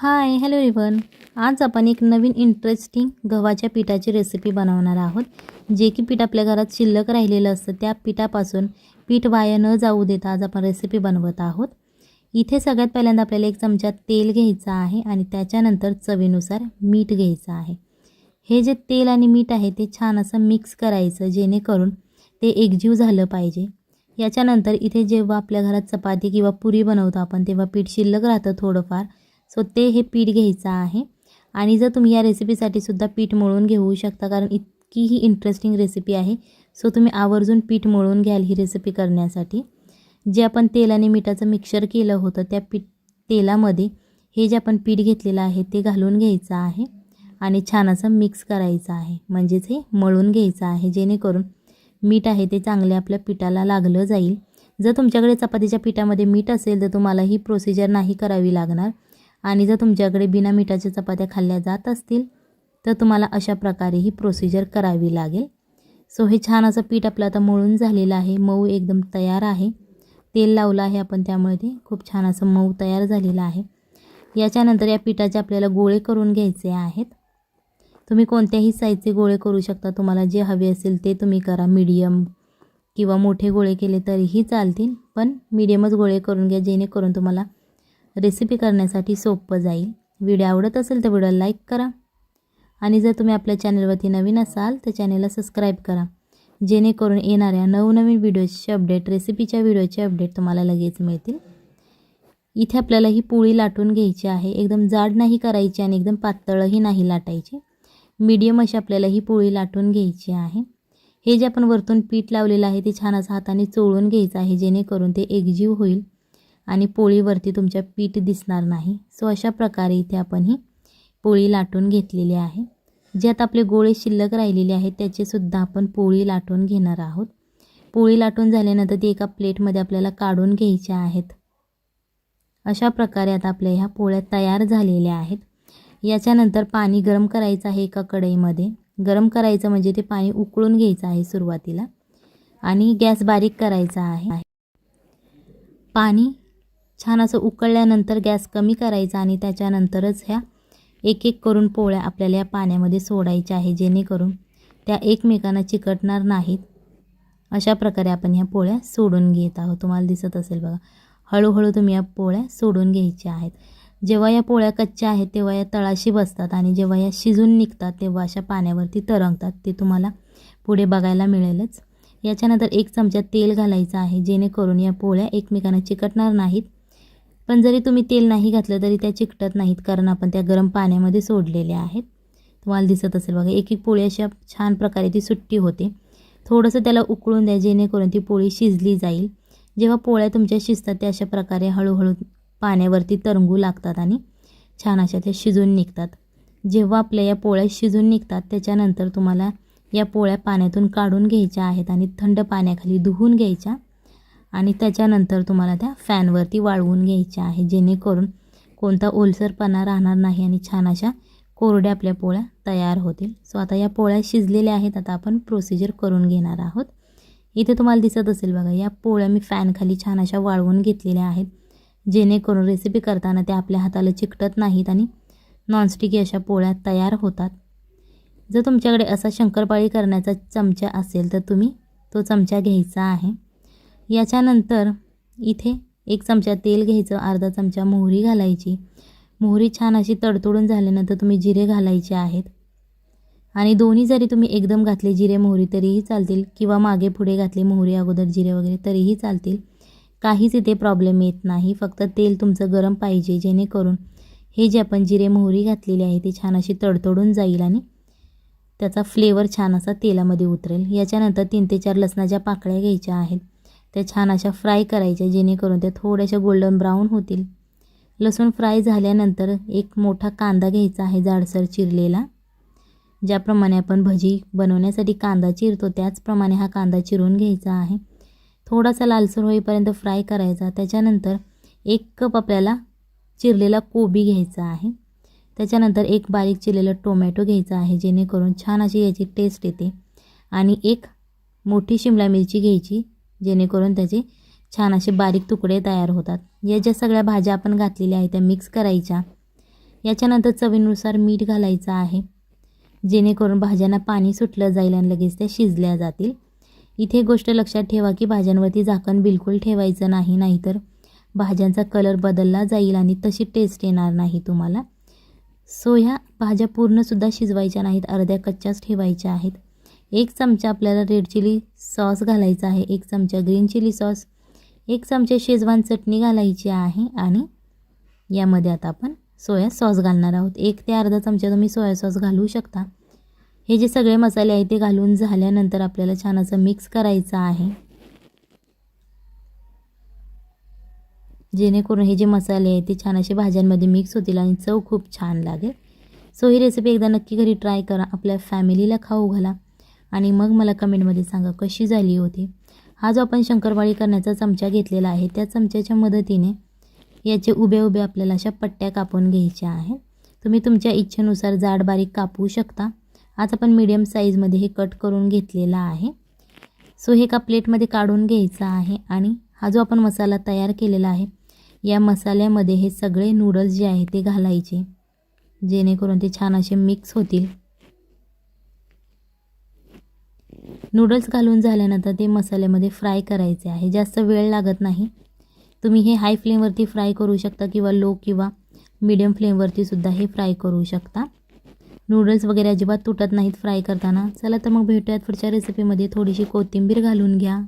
Hi hello रिवन आज आपण एक नवीन इंटरेस्टिंग गव्हाच्या पिठाची रेसिपी बनवणार आहोत. जे की पीठ आपल्या घरात शिल्लक राहिलेलं असतं त्या पिठापासून पीठ वाया न जाऊ देता आज आपण रेसिपी बनवत आहोत. इथे सगळ्यात पहिल्यांदा आपल्याला एक चमचा तेल घ्यायचं आहे आणि त्याच्यानंतर चवीनुसार मीठ घ्यायचं आहे. हे जे तेल आणि मीठ आहे ते छान असं मिक्स करायचं जेणेकरून ते एकजीव झालं पाहिजे. याच्यानंतर इथे जेव्हा आपल्या घरात चपाती किंवा पुरी बनवतो आपण तेव्हा पीठ शिल्लक राहतं थोडंफार. सो ते हे पीठ घ्यायचं आहे. आणि जर तुम्ही या रेसिपीसाठी सुद्धा पीठ मळून घेऊ शकता कारण इतकी ही इंटरेस्टिंग रेसिपी आहे. सो तुम्ही आवर्जून पीठ मळून घ्याल ही रेसिपी करण्यासाठी. जे आपण तेल आणि मिठाचं मिक्सर केलं होतं त्या पीठ तेलामध्ये हे जे आपण पीठ घेतलेलं आहे ते घालून घ्यायचं आहे. आणि छान असं मिक्स करायचं आहे. म्हणजेच हे मळून घ्यायचं आहे जेणेकरून मीठ आहे ते चांगले आपल्या पिठाला लागलं जाईल. जर तुमच्याकडे चपातीच्या पिठामध्ये मीठ असेल तर तुम्हाला ही प्रोसिजर नाही करावी लागणार. आणि जर तुमच्याकडे बिना मिठाच्या चपात्या खाल्ल्या जात असतील तर तुम्हाला अशा प्रकारे ही प्रोसिजर करावी लागेल. सो हे छान असं पीठ आपलं आता मळून झालेलं आहे. मऊ एकदम तयार आहे. तेल लावलं आहे आपण त्यामुळे ते. खूप छान असं मऊ तयार झालेलं आहे. याच्यानंतर या पिठाचे आपल्याला गोळे करून घ्यायचे आहेत. तुम्ही कोणत्याही साईजचे गोळे करू शकता. तुम्हाला जे हवे असेल ते तुम्ही करा. मीडियम किंवा मोठे गोळे केले तरीही चालतील. पण मीडियमच गोळे करून घ्या. जेणेकरून तुम्हाला रेसिपी करण्यासाठी सोपं जाईल. व्हिडिओ आवडत असेल तर व्हिडिओ लाईक करा. आणि जर तुम्ही आपल्या चॅनलवरती नवीन असाल तर चॅनलला सबस्क्राईब करा. जेणेकरून येणाऱ्या नवनवीन व्हिडिओचे अपडेट रेसिपीच्या व्हिडिओचे अपडेट तुम्हाला लगेच मिळतील. इथे आपल्याला ही पोळी लाटून घ्यायची आहे. एकदम जाड नाही करायची आणि एकदम पातळही नाही लाटायची. मीडियम अशी आपल्याला ही पोळी लाटून घ्यायची आहे. हे जे आपण वरतून पीठ लावलेलं आहे ते छान असं हाताने चोळून घ्यायचं आहे जेणेकरून ते एकजीव होईल. आणि पोळीवरती तुमच्या पीठ दिसणार नाही. सो अशा प्रकारे इथे आपण ही पोळी लाटून घेतलेली आहे. जे आता आपले गोळे शिल्लक राहिलेले आहेत त्याचेसुद्धा आपण पोळी लाटून घेणार आहोत. पोळी लाटून झाल्यानंतर ती एका प्लेटमध्ये आपल्याला काढून घ्यायच्या आहेत. अशा प्रकारे आता आपल्या ह्या पोळ्या तयार झालेल्या आहेत. याच्यानंतर पाणी गरम करायचं आहे एका कढईमध्ये. गरम करायचं म्हणजे ते पाणी उकळून घ्यायचं आहे सुरुवातीला. आणि गॅस बारीक करायचा आहे. पाणी छान असं उकळल्यानंतर गॅस कमी करायचा आणि त्याच्यानंतरच ह्या एक एक करून पोळ्या आपल्याला या पाण्यामध्ये सोडायच्या आहे जेणेकरून त्या एकमेकांना चिकटणार नाहीत. अशा प्रकारे आपण ह्या पोळ्या सोडून घेत आहोत. तुम्हाला दिसत असेल बघा हळूहळू तुम्ही या पोळ्या सोडून घ्यायच्या आहेत. जेव्हा या पोळ्या कच्च्या आहेत तेव्हा या तळाशी बसतात आणि जेव्हा या शिजून निघतात तेव्हा अशा पाण्यावरती तरंगतात. ते तुम्हाला पुढे बघायला मिळेलच. याच्यानंतर एक चमचा तेल घालायचं आहे जेणेकरून या पोळ्या एकमेकांना चिकटणार नाहीत. पण जरी तुम्ही तेल नाही घातलं तरी त्या चिकटत नाहीत कारण आपण त्या गरम पाण्यामध्ये सोडलेल्या आहेत. तुम्हाला दिसत असेल बघा एक एक पोळी अशा छान प्रकारे ती सुट्टी होते. थोडंसं त्याला उकळून द्या जेणेकरून ती पोळी शिजली जाईल. जेव्हा पोळ्या तुमच्या शिजतात त्या अशा प्रकारे हळूहळू पाण्यावरती तरंगू लागतात आणि छान अशा त्या शिजून निघतात. जेव्हा आपल्या या पोळ्या शिजून निघतात त्याच्यानंतर तुम्हाला या पोळ्या पाण्यातून काढून घ्यायच्या आहेत आणि थंड पाण्याखाली धुवून घ्यायच्या. आणि त्याच्यानंतर तुम्हाला त्या फॅनवरती वाळवून घ्यायच्या आहे. जेणेकरून कोणता ओलसरपणा राहणार नाही आणि छान अशा कोरड्या आपल्या पोळ्या तयार होतील. सो आता या पोळ्या शिजलेल्या आहेत. आता आपण प्रोसिजर करून घेणार आहोत. इथे तुम्हाला दिसत असेल बघा या पोळ्या मी फॅनखाली छान अशा वाळवून घेतलेल्या आहेत. जेणेकरून रेसिपी करताना त्या आपल्या हाताला चिकटत नाहीत आणि नॉनस्टिकी अशा पोळ्या तयार होतात. जर तुमच्याकडे असा शंकरपाळी करण्याचा चमचा असेल तर तुम्ही तो चमचा घ्यायचा आहे. याच्यानंतर इथे एक चमचा तेल घ्यायचं अर्धा चमचा मोहरी घालायची. मोहरी छान अशी तडतडून झाल्यानंतर तुम्ही जिरे घालायचे आहेत. आणि दोन्ही जरी तुम्ही एकदम घातले जिरे मोहरी तरीही चालतील किंवा मागे पुढे घातले मोहरी अगोदर जिरे वगैरे तरीही चालतील. काहीच इथे प्रॉब्लेम येत नाही. फक्त तेल तुमचं गरम पाहिजे जेणेकरून हे जे आपण जिरे मोहरी घातलेली आहे ती छान अशी तडतडून जाईल आणि त्याचा फ्लेवर छान असा तेलामध्ये उतरेल. याच्यानंतर तीन ते चार लसणाच्या पाकळ्या घ्यायच्या आहेत. त्या छान अशा फ्राय करायच्या जेणेकरून त्या थोड्याशा गोल्डन ब्राऊन होतील. लसूण फ्राय झाल्यानंतर एक मोठा कांदा घ्यायचा आहे जाडसर चिरलेला. ज्याप्रमाणे आपण भजी बनवण्यासाठी कांदा चिरतो त्याचप्रमाणे हा कांदा चिरून घ्यायचा आहे. थोडासा लालसर होईपर्यंत फ्राय करायचा. त्याच्यानंतर एक कप आपल्याला चिरलेला कोबी घ्यायचा आहे. त्याच्यानंतर एक बारीक चिरलेलं टोमॅटो घ्यायचा आहे जेणेकरून छान अशी याची टेस्ट येते. आणि एक मोठी शिमला मिरची घ्यायची. जेणेकरून त्याचे छान असे बारीक तुकडे तयार होतात. या ज्या सगळ्या भाज्या आपण घातलेल्या आहेत त्या मिक्स करायच्या. याच्यानंतर चवीनुसार मीठ घालायचं आहे. जेणेकरून भाज्यांना पाणी सुटलं जाईल आणि लगेच त्या शिजल्या जातील. इथे गोष्ट लक्षात ठेवा की भाज्यांवरती झाकण बिलकुल ठेवायचं नाही नाहीतर भाज्यांचा कलर बदलला जाईल आणि तशी टेस्ट येणार नाही तुम्हाला. सो ह्या भाज्या पूर्णसुद्धा शिजवायच्या नाहीत अर्ध्या कच्च्याच ठेवायच्या आहेत. एक चमचा आपल्याला रेड चिली सॉस घालायचा आहे. एक चमचा ग्रीन चिली सॉस एक चमचा शेजवान चटणी घालायची आहे आणि यामध्ये आता आपण सोया सॉस घालणार आहोत. एक ते अर्धा चमचा तुम्ही सोया सॉस घालू शकता. हे जे सगळे मसाले आहेत ते घालून झाल्यानंतर आपल्याला छान असं मिक्स करायचं आहे. जेणेकरून हे जे मसाले आहेत ते छान असे भाज्यांमध्ये मिक्स होतील आणि चव खूप छान लागेल. सो ही रेसिपी एकदा नक्की घरी ट्राय करा. आपल्या फॅमिलीला खाऊ घाला. आणि मग मला कमेंटमध्ये सांगा कशी झाली होती? हा जो आपण शंकरपाळी करण्याचा चमचा घेतलेला आहे त्या चमच्याच्या मदतीने याचे उभे उभे आपल्याला अशा पट्ट्या कापून घ्यायच्या आहेत. तुम्ही तुमच्या इच्छेनुसार जाड बारीक कापू शकता. आज आपण मीडियम साईजमध्ये हे कट करून घेतलेला आहे. सो हे एका प्लेटमध्ये काढून घ्यायचं आहे आणि हा जो आपण मसाला तयार केलेला आहे या मसाल्यामध्ये हे सगळे नूडल्स जे आहे ते घालायचे. जेणेकरून ते छान असे मिक्स होतील. नूडल्स घालून झाल्यानंतर ते मसाल्यामध्ये फ्राय करायचे आहे. जास्त वेळ लागत नाही. तुम्ही हे हाय फ्लेमवरती फ्राय करू शकता किंवा लो किंवा मीडियम फ्लेमवरती सुद्धा हे फ्राय करू शकता. नूडल्स वगैरे अजिबात तुटत नाहीत फ्राय करताना. चला तर मग भेटूयात पुढच्या रेसिपीमध्ये थोडीशी कोथिंबीर घालून घ्या.